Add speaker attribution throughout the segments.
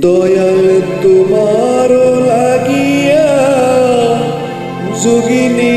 Speaker 1: দয়াল তোমার লাগিয়া যোগিনী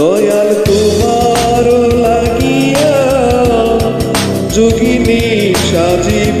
Speaker 1: দয়াল তোমার লাগিয়া যোগিনী সাজিব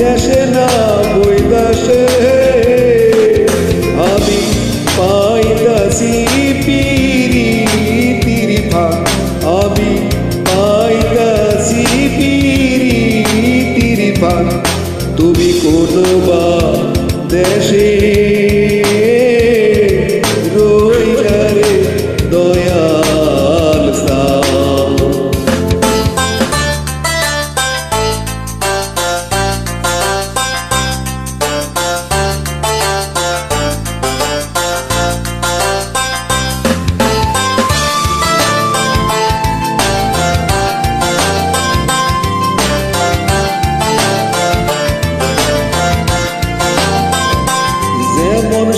Speaker 1: দেশে না বই দাসে।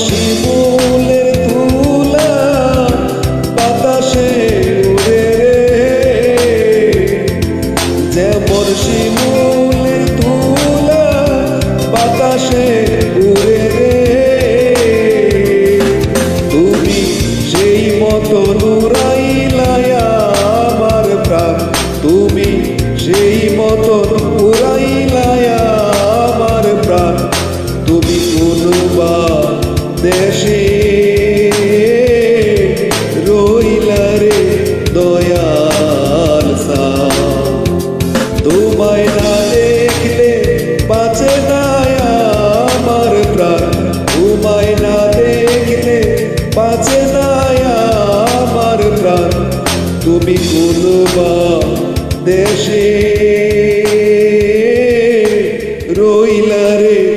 Speaker 1: শিমুলের তুলা বাতাসে উড়ে রে। যেমন শিমুলের তুলা বাতাসে উড়ে রে। তুমি সেই মতন নুরাইলায় আমার প্রাণ। সেই মতো তুমি কোনো দেশে রইলারে